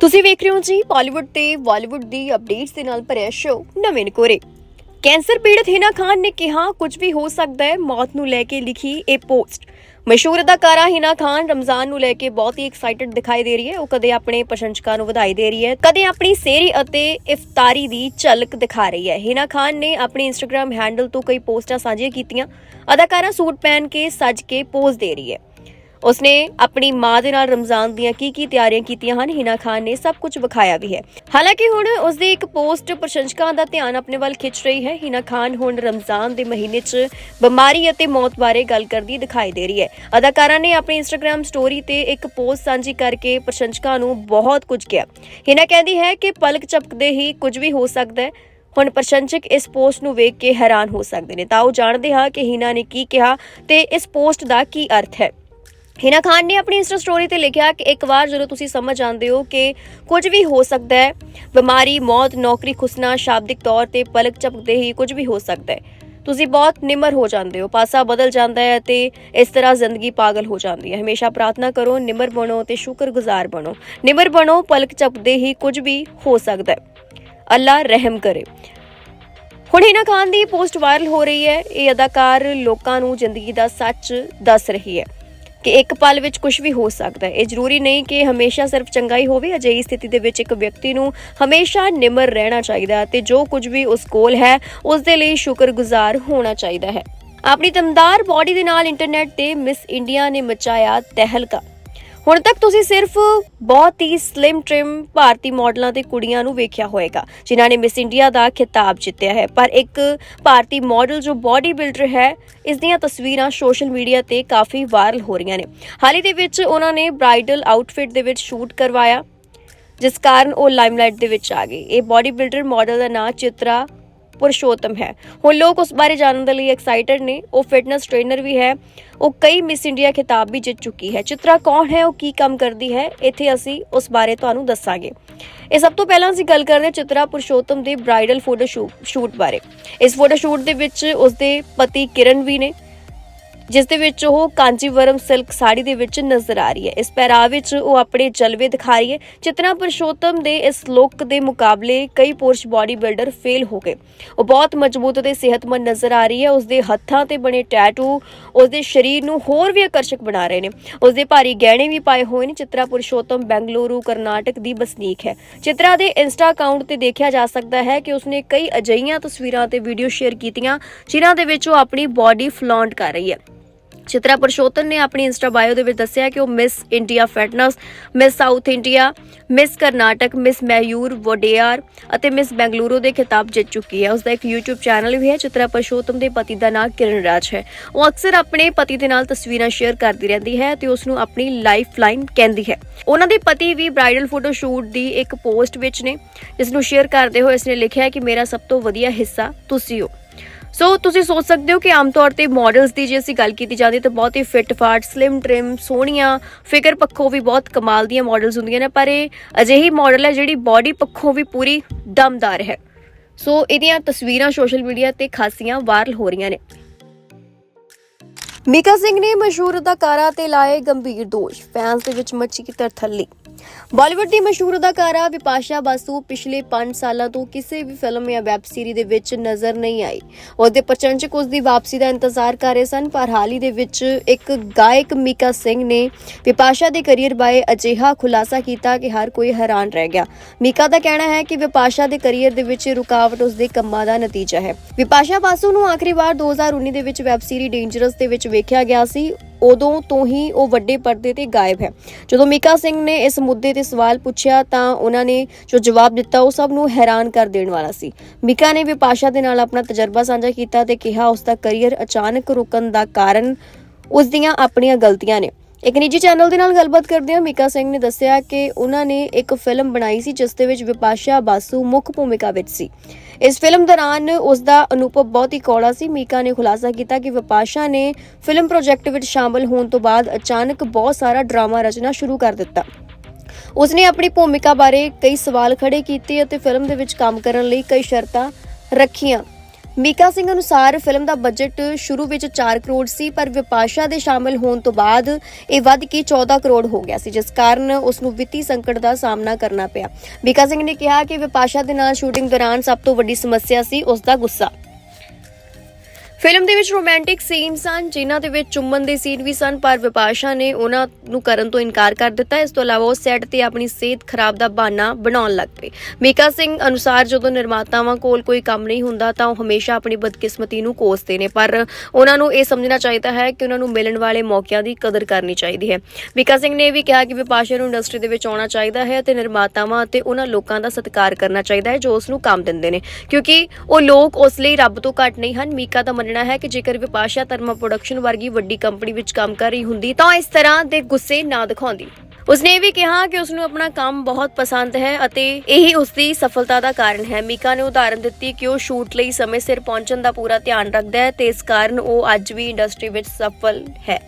ਤੁਸੀਂ ਵੇਖ ਰਹੇ ਹੋ ਜੀ ਬਾਲੀਵੁੱਡ ਤੇ ਬਾਲੀਵੁੱਡ ਦੀ ਅਪਡੇਟਸ ਦੇ ਨਾਲ ਭਰਿਆ ਸ਼ੋਅ ਨਵੇਂ ਨਕੋਰੇ। ਕੈਂਸਰ ਪੀੜਤ ਹਿਨਾ ਖਾਨ ਨੇ ਕਿਹਾ, ਕੁਝ ਵੀ ਹੋ ਸਕਦਾ ਹੈ, ਮੌਤ ਨੂੰ ਲੈ ਕੇ ਲਿਖੀ ਇਹ ਪੋਸਟ। ਮਸ਼ਹੂਰ ਅਦਾਕਾਰਾ ਹਿਨਾ ਖਾਨ ਰਮਜ਼ਾਨ ਨੂੰ ਲੈ ਕੇ ਬਹੁਤ ਹੀ ਐਕਸਾਈਟਡ ਦਿਖਾਈ ਦੇ ਰਹੀ ਹੈ। ਉਹ ਕਦੇ ਆਪਣੇ ਪ੍ਰਸ਼ੰਸਕਾਂ ਨੂੰ ਵਧਾਈ ਦੇ ਰਹੀ ਹੈ, ਕਦੇ ਆਪਣੀ ਸੇਰੀ ਅਤੇ ਇਫਤਾਰੀ ਦੀ ਝਲਕ ਦਿਖਾ ਰਹੀ ਹੈ। ਹਿਨਾ ਖਾਨ ਨੇ ਆਪਣੇ ਇੰਸਟਾਗ੍ਰam ਹੈਂਡਲ ਤੋਂ ਕਈ ਪੋਸਟਾਂ ਸਾਂਝੀਆਂ ਕੀਤੀਆਂ। ਅਦਾਕਾਰਾ ਸੂਟ ਪਹਿਨ ਕੇ ਸੱਜ ਕੇ ਪੋਜ਼ ਦੇ ਰਹੀ ਹੈ। ਉਸਨੇ ਆਪਣੀ ਮਾਂ ਦੇ ਨਾਲ ਰਮਜ਼ਾਨ ਦੀਆਂ ਕੀ ਕੀ ਤਿਆਰੀਆਂ ਕੀਤੀਆਂ ਹਨ, ਹਿਨਾ ਖਾਨ ਨੇ ਸਭ ਕੁਝ ਵਿਖਾਇਆ ਵੀ ਹੈ। ਹਾਲਾਂਕਿ ਹੁਣ ਉਸਦੀ ਇੱਕ ਪੋਸਟ ਪ੍ਰਸ਼ੰਸਕਾਂ ਦਾ ਧਿਆਨ ਆਪਣੇ ਵੱਲ ਖਿੱਚ ਰਹੀ ਹੈ। ਹਿਨਾ ਖਾਨ ਹੁਣ ਰਮਜ਼ਾਨ ਦੇ ਮਹੀਨੇ 'ਚ ਬਿਮਾਰੀ ਅਤੇ ਮੌਤ ਬਾਰੇ ਗੱਲ ਕਰਦੀ ਦਿਖਾਈ ਦੇ ਰਹੀ ਹੈ। ਅਦਾਕਾਰਾ ਨੇ ਆਪਣੀ ਇੰਸਟਾਗ੍ਰam ਸਟੋਰੀ ਤੇ ਇੱਕ ਪੋਸਟ ਸਾਂਝੀ ਕਰਕੇ ਪ੍ਰਸ਼ੰਸਕਾਂ ਨੂੰ ਬਹੁਤ ਕੁਝ ਕਿਹਾ। ਹਿਨਾ ਕਹਿੰਦੀ ਹੈ ਕਿ ਪਲਕ ਝਪਕਦੇ ਹੀ ਕੁਝ ਵੀ ਹੋ ਸਕਦਾ ਹੈ। ਹੁਣ ਪ੍ਰਸ਼ੰਸਕ ਇਸ ਪੋਸਟ ਨੂੰ ਵੇਖ ਕੇ ਹੈਰਾਨ ਹੋ ਸਕਦੇ ਨੇ। ਤਾਂ ਉਹ ਜਾਣਦੇ ਹਾਂ ਕਿ ਹਿਨਾ ਨੇ ਕੀ ਕਿਹਾ ਤੇ ਇਸ ਪੋਸਟ ਦਾ ਕੀ ਅਰਥ ਹੈ। ਹਿਨਾ ਖਾਨ ਨੇ ਆਪਣੀ ਇੰਸਟਾ ਸਟੋਰੀ ਤੇ ਲਿਖਿਆ ਕਿ ਇੱਕ ਵਾਰ ਜਦੋਂ ਤੁਸੀਂ ਸਮਝ ਆਉਂਦੇ ਹੋ ਕਿ ਕੁਝ ਵੀ ਹੋ ਸਕਦਾ ਹੈ, ਬਿਮਾਰੀ, ਮੌਤ, ਨੌਕਰੀ, ਖੁਸਨਾ, ਸ਼ਾਬਦਿਕ ਤੌਰ ਤੇ ਪਲਕ ਝਪਕਦੇ ਹੀ ਕੁਝ ਵੀ ਹੋ ਸਕਦਾ ਹੈ। ਤੁਸੀਂ ਬਹੁਤ ਨਿਮਰ ਹੋ ਜਾਂਦੇ ਹੋ, ਪਾਸਾ ਬਦਲ ਜਾਂਦਾ ਹੈ ਤੇ ਇਸ ਤਰ੍ਹਾਂ ਜ਼ਿੰਦਗੀ ਪਾਗਲ ਹੋ ਜਾਂਦੀ ਹੈ। ਹਮੇਸ਼ਾ ਪ੍ਰਾਰਥਨਾ ਕਰੋ, ਨਿਮਰ ਬਣੋ ਤੇ ਸ਼ੁਕਰਗੁਜ਼ਾਰ ਬਣੋ। ਨਿਮਰ ਬਣੋ, ਪਲਕ ਝਪਕਦੇ ਹੀ ਕੁਝ ਵੀ ਹੋ ਸਕਦਾ ਹੈ। ਅੱਲਾ ਰਹਿਮ ਕਰੇ। ਹੁਣ ਹਿਨਾ ਖਾਨ ਦੀ ਪੋਸਟ ਵਾਇਰਲ ਹੋ ਰਹੀ ਹੈ। ਇਹ ਅਦਾਕਾਰ ਲੋਕਾਂ ਨੂੰ ਜ਼ਿੰਦਗੀ ਦਾ ਸੱਚ ਦੱਸ ਰਹੀ ਹੈ। ਕਿ ਇੱਕ ਪਲ ਵਿੱਚ ਕੁਝ ਵੀ ਹੋ ਸਕਦਾ ਹੈ। ਇਹ ਜ਼ਰੂਰੀ ਨਹੀਂ ਕਿ ਹਮੇਸ਼ਾ ਸਿਰਫ ਚੰਗਾ ਹੀ ਹੋਵੇ, ਅਜਿਹੀ ਸਥਿਤੀ ਦੇ ਵਿੱਚ ਇੱਕ ਵਿਅਕਤੀ ਨੂੰ ਹਮੇਸ਼ਾ ਨਿਮਰ ਰਹਿਣਾ ਚਾਹੀਦਾ ਹੈ ਤੇ ਜੋ ਕੁਝ ਵੀ ਉਸ ਕੋਲ ਹੈ, ਉਸ ਦੇ ਲਈ ਸ਼ੁਕਰਗੁਜ਼ਾਰ ਹੋਣਾ ਚਾਹੀਦਾ ਹੈ। ਆਪਣੀ ਦਮਦਾਰ ਬਾਡੀ ਦੇ ਨਾਲ ਇੰਟਰਨੈਟ ਤੇ ਮਿਸ ਇੰਡੀਆ ਨੇ ਮਚਾਇਆ ਤਹਿਲਕਾ। ਹੁਣ ਤੱਕ ਤੁਸੀਂ ਸਿਰਫ ਬਹੁਤ ਹੀ ਸਲਿਮ ਟ੍ਰਿਮ ਭਾਰਤੀ ਮਾਡਲਾਂ ਤੇ ਕੁੜੀਆਂ ਨੂੰ ਵੇਖਿਆ ਹੋਵੇਗਾ ਜਿਨ੍ਹਾਂ ਨੇ ਮਿਸ ਇੰਡੀਆ ਦਾ ਖਿਤਾਬ ਜਿੱਤਿਆ ਹੈ। ਪਰ ਇੱਕ ਭਾਰਤੀ ਮਾਡਲ ਜੋ ਬਾਡੀ ਬਿਲਡਰ ਹੈ, ਇਸ ਦੀਆਂ ਤਸਵੀਰਾਂ ਸੋਸ਼ਲ ਮੀਡੀਆ ਤੇ ਕਾਫੀ ਵਾਇਰਲ ਹੋ ਰਹੀਆਂ ਨੇ। ਹਾਲ ਹੀ ਦੇ ਵਿੱਚ ਉਹਨਾਂ ਨੇ ਬ੍ਰਾਈਡਲ ਆਊਟਫਿਟ ਦੇ ਵਿੱਚ ਸ਼ੂਟ ਕਰਵਾਇਆ, ਜਿਸ ਕਾਰਨ ਉਹ ਲਾਈਮਲਾਈਟ ਦੇ ਵਿੱਚ ਆ ਗਈ ਇਹ ਬਾਡੀ ਬਿਲਡਰ ਮਾਡਲ ਦਾ ਨਾਂ ਚਿਤਰਾ ਪੁਰਸ਼ੋਤਮ ਹੈ। ਹੁਣ ਲੋਕ ਉਸ ਬਾਰੇ ਜਾਣਨ ਦੇ ਲਈ ਐਕਸਾਈਟਡ ਨੇ। ਉਹ ਫਿਟਨੈਸ ਟ੍ਰੇਨਰ ਵੀ ਹੈ। ਉਹ ਕਈ ਮਿਸ ਇੰਡੀਆ ਖਿਤਾਬ ਵੀ ਜਿੱਤ ਚੁੱਕੀ ਹੈ। ਚਿਤਰਾ ਕੌਣ ਹੈ? ਉਹ ਕੀ ਕੰਮ ਕਰਦੀ ਹੈ? ਇੱਥੇ ਅਸੀਂ ਉਸ ਬਾਰੇ ਤੁਹਾਨੂੰ ਦੱਸਾਂਗੇ। ਇਹ ਸਭ ਤੋਂ ਪਹਿਲਾਂ ਅਸੀਂ ਗੱਲ ਕਰਦੇ ਹਾਂ ਚਿਤਰਾ ਪੁਰਸ਼ੋਤਮ ਦੇ ਬ੍ਰਾਈਡਲ ਫੋਟੋ ਸ਼ੂਟ ਬਾਰੇ। ਇਸ ਫੋਟੋ ਸ਼ੂਟ ਦੇ ਵਿੱਚ ਉਸਦੇ ਪਤੀ ਕਿਰਨ ਵੀ ਨੇ। ਜਿਸ ਦੇ ਵਿੱਚ ਉਹ ਕਾਂਜੀਵਰਮ ਸਿਲਕ ਸਾੜੀ ਦੇ ਵਿੱਚ ਨਜ਼ਰ ਆ ਰਹੀ ਹੈ। ਇਸ ਪਹਿਰਾਵੇ ਵਿੱਚ ਉਹ ਆਪਣੇ ਜਲਵੇ ਦਿਖਾ ਰਹੀ ਹੈ। ਚਿਤਨਾ ਪੁਰਸ਼ੋਤਮ ਦੇ ਇਸ ਲੁੱਕ ਦੇ ਮੁਕਾਬਲੇ ਕਈ ਪੁਰਸ਼ ਬਾਡੀ ਬਿਲਡਰ ਫੇਲ ਹੋ ਗਏ। ਉਹ ਬਹੁਤ ਮਜ਼ਬੂਤ ਅਤੇ ਸਿਹਤਮੰਦ ਨਜ਼ਰ ਆ ਰਹੀ ਹੈ। ਉਸ ਦੇ ਹੱਥਾਂ ਤੇ ਬਣੇ ਟੈਟੂ ਉਸ ਦੇ ਸਰੀਰ ਨੂੰ ਹੋਰ ਵੀ ਆਕਰਸ਼ਕ ਬਣਾ ਰਹੇ ਨੇ। ਉਸ ਦੇ ਭਾਰੀ ਗਹਿਣੇ ਵੀ ਪਾਏ ਹੋਏ ਨੇ। ਚਿਤਰਾ ਪੁਰਸ਼ੋਤਮ ਬੈਂਗਲੁਰੂ, ਕਰਨਾਟਕ ਦੀ ਬਸਨੀਕ ਹੈ। ਚਿਤਰਾ ਦੇ ਇੰਸਟਾ ਅਕਾਊਂਟ ਤੇ ਦੇਖਿਆ ਜਾ ਸਕਦਾ ਹੈ ਕਿ ਉਸਨੇ ਕਈ ਅਜਈਆਂ ਤਸਵੀਰਾਂ ਤੇ ਵੀਡੀਓ ਸ਼ੇਅਰ ਕੀਤੀਆਂ, ਜਿਨ੍ਹਾਂ ਦੇ ਵਿੱਚ ਉਹ ਆਪਣੀ ਬਾਡੀ ਫਲੌਂਟ ਕਰ ਰਹੀ ਹੈ। ਚਿਤਰਾ ਪਰਸ਼ੋਤਨ ਨੇ ਆਪਣੀ ਇੰਸਟਾ ਬਾਇਓ ਦੇ ਵਿੱਚ ਦੱਸਿਆ ਕਿ ਉਹ Miss India fitness Miss South India, Miss Karnataka, Miss Mysore, Wodeyar ਅਤੇ ਮਿਸ ਬੈਂਗਲੁਰੂ ਦੇ ਖਿਤਾਬ ਜਿੱਤ ਚੁੱਕੀ ਹੈ। ਉਸ ਦਾ ਇੱਕ YouTube ਚੈਨਲ ਵੀ ਹੈ, ਚਿਤਰਾ ਪਰਸ਼ੋਤਮ ਦੇ ਪਤੀ ਦਾ ਨਾਮ ਕਿਰਨ ਰਾਜ ਹੈ। ਉਹ ਅਕਸਰ ਆਪਣੇ ਪਤੀ ਦੇ ਨਾਲ ਤਸਵੀਰਾਂ ਸ਼ੇਅਰ ਕਰਦੀ ਰਹਿੰਦੀ ਹੈ ਤੇ ਉਸ ਨੂੰ ਆਪਣੀ ਲਾਈਫ ਲਾਈਨ ਕਹਿੰਦੀ ਹੈ। ਉਹਨਾਂ ਦੇ ਪਤੀ ਵੀ ਬ੍ਰਾਈਡਲ ਫੋਟੋ ਸ਼ੂਟ ਦੀ ਇੱਕ ਪੋਸਟ ਵਿੱਚ ਨੇ ਜਿਸ ਨੂੰ ਸ਼ੇਅਰ ਕਰਦੇ ਹੋਏ ਇਸਨੇ ਲਿਖਿਆ ਕਿ ਮੇਰਾ ਸਭ ਤੋਂ ਵਧੀਆ ਹਿੱਸਾ ਤੁਸੀਂ ਹੋ। ਸੋ ਤੁਸੀਂ ਸੋਚ ਸਕਦੇ ਹੋ ਕਿ ਆਮ ਤੌਰ ਤੇ ਮਾਡਲਸ ਦੀ ਜੇ ਅਸੀਂ ਗੱਲ ਕੀਤੀ ਜਾਂਦੀ ਤਾਂ ਬਹੁਤ ਹੀ ਫਿੱਟ ਫਾਟ ਸਲਿਮ ਟ੍ਰਿਮ ਸੋਹਣੀਆਂ ਫਿਗਰ ਪੱਖੋਂ ਵੀ ਬਹੁਤ ਕਮਾਲ ਦੀਆਂ ਮਾਡਲਸ ਹੁੰਦੀਆਂ ਨੇ, ਪਰ ਇਹ ਅਜਿਹੀ ਮਾਡਲ ਹੈ ਜਿਹੜੀ ਬਾਡੀ ਪੱਖੋਂ ਵੀ ਪੂਰੀ ਦਮਦਾਰ ਹੈ। ਸੋ ਇਹਦੀਆਂ ਤਸਵੀਰਾਂ ਸੋਸ਼ਲ ਮੀਡੀਆ ਤੇ ਖਾਸੀਆਂ ਵਾਇਰਲ ਹੋ ਰਹੀਆਂ ਨੇ। ਮੀਕਾ ਸਿੰਘ ਨੇ ਮਸ਼ਹੂਰ ਅਦਾਕਾਰਾ ਤੇ ਲਾਏ ਗੰਭੀਰ ਦੋਸ਼। ਫੈਨਸ ਦੇ ਵਿੱਚ ਮੱਚੀ ਤਰਥੱਲੀ। ਬਾਲੀਵੁੱਡ ਦੀ ਮਸ਼ਹੂਰ ਅਦਾਕਾਰਾ ਵਿਪਾਸ਼ਾ ਬਾਸੂ ਪਿਛਲੇ 5 ਸਾਲਾਂ ਤੋਂ ਕਿਸੇ ਵੀ ਫਿਲਮ ਜਾਂ ਵੈਬ ਸੀਰੀ ਦੇ ਵਿੱਚ ਨਜ਼ਰ ਨਹੀਂ ਆਈ। ਉਹਦੇ ਪ੍ਰਚੰਚਕ ਉਸ ਦੀ ਵਾਪਸੀ ਦਾ ਇੰਤਜ਼ਾਰ ਕਰ ਰਹੇ ਸਨ, ਪਰ ਹਾਲ ਹੀ ਦੇ ਵਿੱਚ ਇੱਕ ਗਾਇਕ ਮੀਕਾ ਸਿੰਘ ਨੇ ਵਿਪਾਸ਼ਾ ਦੇ ਕੈਰੀਅਰ ਬਾਰੇ ਅਜਿਹਾ ਖੁਲਾਸਾ ਕੀਤਾ ਕਿ ਹਰ ਕੋਈ ਹੈਰਾਨ ਰਹਿ ਗਿਆ। ਮੀਕਾ ਦਾ ਕਹਿਣਾ ਹੈ ਕਿ ਵਿਪਾਸ਼ਾ ਦੇ ਕੈਰੀਅਰ ਦੇ ਵਿੱਚ ਰੁਕਾਵਟ ਉਸ ਦੇ ਕੰਮਾਂ ਦਾ ਨਤੀਜਾ ਹੈ। ਵਿਪਾਸ਼ਾ ਬਾਸੂ ਨੂੰ ਆਖਰੀ ਵਾਰ 2019 ਦੇ ਵਿੱਚ ਵੈਬ ਸੀਰੀ ਡੇਂਜਰਸ ਦੇ ਵਿੱਚ ਵੇਖਿਆ ਗਿਆ ਸੀ, ਉਦੋਂ ਤੋਂ ਹੀ ਉਹ ਵੱਡੇ ਪਰਦੇ ਤੇ ਗਾਇਬ ਹੈ। ਜਦੋਂ ਮੀਕਾ ਸਿੰਘ ਨੇ ਇਸ ਮੁੱਦੇ ਤੇ ਸਵਾਲ ਪੁੱਛਿਆ ਤਾਂ ਉਹਨਾਂ ਨੇ ਜੋ ਜਵਾਬ ਦਿੱਤਾ, ਉਹ ਸਭ ਨੂੰ ਹੈਰਾਨ ਕਰ ਦੇਣ ਵਾਲਾ ਸੀ। ਮੀਕਾ ਨੇ ਵਿਪਾਸ਼ਾ ਦੇ ਨਾਲ ਆਪਣਾ ਤਜਰਬਾ ਸਾਂਝਾ ਕੀਤਾ ਤੇ ਕਿਹਾ, ਉਸ ਦਾ ਕੈਰੀਅਰ ਅਚਾਨਕ ਰੁਕਣ ਦਾ ਕਾਰਨ ਉਸ ਦੀਆਂ ਆਪਣੀਆਂ ਗਲਤੀਆਂ ਨੇ। ਇੱਕ ਨਿੱਜੀ ਚੈਨਲ ਦੇ ਨਾਲ ਗੱਲਬਾਤ ਕਰਦੇ ਹਾਂ ਮੀਕਾ ਸਿੰਘ ਨੇ ਦੱਸਿਆ ਕਿ ਉਹਨਾਂ ਨੇ ਇੱਕ ਫਿਲਮ ਬਣਾਈ ਸੀ, ਜਿਸ ਦੇ ਵਿੱਚ ਵਿਪਾਸ਼ਾ ਬਾਸੂ ਮੁੱਖ ਭੂਮਿਕਾ ਵਿੱਚ ਸੀ। ਇਸ ਫਿਲਮ ਦੌਰਾਨ ਉਸ ਦਾ ਅਨੁਭਵ ਬਹੁਤ ਹੀ ਕੌੜਾ ਸੀ। ਮੀਕਾ ਨੇ ਖੁਲਾਸਾ ਕੀਤਾ ਕਿ ਵਿਪਾਸ਼ਾ ਨੇ ਫਿਲਮ ਪ੍ਰੋਜੈਕਟ ਵਿੱਚ ਸ਼ਾਮਲ ਹੋਣ ਤੋਂ ਬਾਅਦ ਅਚਾਨਕ ਬਹੁਤ ਸਾਰਾ ਡਰਾਮਾ ਰਚਨਾ ਸ਼ੁਰੂ ਕਰ ਦਿੱਤਾ। ਉਸਨੇ ਆਪਣੀ ਭੂਮਿਕਾ ਬਾਰੇ ਕਈ ਸਵਾਲ ਖੜੇ ਕੀਤੇ ਅਤੇ ਫਿਲਮ ਦੇ ਵਿੱਚ ਕੰਮ ਕਰਨ ਲਈ ਕਈ ਸ਼ਰਤਾਂ ਰੱਖੀਆਂ। ਮੀਕਾ ਸਿੰਘ ਅਨੁਸਾਰ ਫਿਲਮ ਦਾ ਬਜਟ ਸ਼ੁਰੂ ਵਿੱਚ 4 ਕਰੋੜ ਸੀ, ਪਰ ਵਿਪਾਸ਼ਾ ਦੇ ਸ਼ਾਮਿਲ ਹੋਣ ਤੋਂ ਬਾਅਦ ਇਹ ਵੱਧ ਕੇ 14 ਕਰੋੜ ਹੋ ਗਿਆ ਸੀ, ਜਿਸ ਕਾਰਨ ਉਸ ਨੂੰ ਵਿੱਤੀ ਸੰਕਟ ਦਾ ਸਾਹਮਣਾ ਕਰਨਾ ਪਿਆ। ਮੀਕਾ ਸਿੰਘ ਨੇ ਕਿਹਾ ਕਿ ਵਿਪਾਸ਼ਾ ਦੇ ਨਾਲ ਸ਼ੂਟਿੰਗ ਦੌਰਾਨ ਸਭ ਤੋਂ ਵੱਡੀ ਸਮੱਸਿਆ ਸੀ ਉਸ ਦਾ ਗੁੱਸਾ। ਫਿਲਮ ਦੇ ਵਿੱਚ ਰੋਮਾਂਟਿਕ ਸੀਨ ਸਨ ਜਿਨ੍ਹਾਂ ਦੇ ਵਿੱਚ ਚੁੰਮਣ ਦੇ ਸੀਨ ਵੀ ਸਨ, ਪਰ ਵਿਪਾਸ਼ਾ ਨੇ ਉਹਨਾਂ ਨੂੰ ਕਰਨ ਤੋਂ ਇਨਕਾਰ ਕਰ ਦਿੱਤਾ। ਇਸ ਤੋਂ ਇਲਾਵਾ ਉਹ ਸੈੱਟ ਤੇ ਆਪਣੀ ਸਿਹਤ ਖਰਾਬ ਦਾ ਬਹਾਨਾ ਬਣਾਉਣ ਲੱਗ ਪਏ। ਮੀਕਾ ਸਿੰਘ ਅਨੁਸਾਰ ਜਦੋਂ ਨਿਰਮਾਤਾਵਾਂ ਕੋਲ ਕੋਈ ਕੰਮ ਨਹੀਂ ਹੁੰਦਾ, ਤਾਂ ਉਹ ਹਮੇਸ਼ਾ ਆਪਣੀ ਬਦਕਿਸਮਤੀ ਨੂੰ ਕੋਸਦੇ ਨੇ। ਪਰ ਉਹਨਾਂ ਨੂੰ ਇਹ ਸਮਝਣਾ ਚਾਹੀਦਾ ਹੈ ਕਿ ਉਹਨਾਂ ਨੂੰ ਮਿਲਣ ਵਾਲੇ ਮੌਕਿਆਂ ਦੀ ਕਦਰ ਕਰਨੀ ਚਾਹੀਦੀ ਹੈ। ਮੀਕਾ ਸਿੰਘ ਨੇ ਇਹ ਵੀ ਕਿਹਾ ਕਿ ਵਿਪਾਸ਼ਾ ਨੂੰ ਇੰਡਸਟਰੀ ਦੇ ਵਿੱਚ ਆਉਣਾ ਚਾਹੀਦਾ ਹੈ ਅਤੇ ਨਿਰਮਾਤਾਵਾਂ ਅਤੇ ਉਹਨਾਂ ਲੋਕਾਂ ਦਾ ਸਤਿਕਾਰ ਕਰਨਾ ਚਾਹੀਦਾ ਹੈ ਜੋ ਉਸ ਨੂੰ ਕੰਮ ਦਿੰਦੇ ਨੇ। ਕਿਉਂਕਿ ਉਹ ਲੋਕ ਉਸ ਲਈ ਰੱਬ ਤੋਂ ਘੱਟ ਨਹੀਂ ਹਨ। ਮੀਕਾ ਦਾ ਮੰਨਣਾ ਹੈ ਕਿ ਜੇਕਰ ਵਿਪਾਸ਼ਾ ਧਰਮਾ ਪ੍ਰੋਡਕਸ਼ਨ ਵਰਗੀ ਵੱਡੀ ਕੰਪਨੀ ਵਿੱਚ ਕੰਮ ਕਰ ਰਹੀ ਹੁੰਦੀ ਤਾਂ ਇਸ ਤਰ੍ਹਾਂ ਦੇ ਗੁੱਸੇ ਨਾ ਦਿਖਾਉਂਦੀ। ਉਸਨੇ ਇਹ ਵੀ ਕਿਹਾ ਕਿ ਉਸ ਨੂੰ ਆਪਣਾ ਕੰਮ ਬਹੁਤ ਪਸੰਦ ਹੈ ਅਤੇ ਇਹੀ ਉਸ ਦੀ ਸਫਲਤਾ ਦਾ ਕਾਰਨ ਹੈ। ਮੀਕਾ ਨੇ ਉਦਾਹਰਨ ਦਿੱਤੀ ਕਿ ਉਹ ਸ਼ੂਟ ਲਈ ਸਮੇਂ ਸਿਰ ਪਹੁੰਚਣ ਦਾ ਪੂਰਾ ਧਿਆਨ ਰੱਖਦਾ ਹੈ ਤੇ ਇਸ ਕਾਰਨ ਉਹ ਅੱਜ ਵੀ ਇੰਡਸਟਰੀ ਵਿੱਚ ਸਫਲ ਹੈ।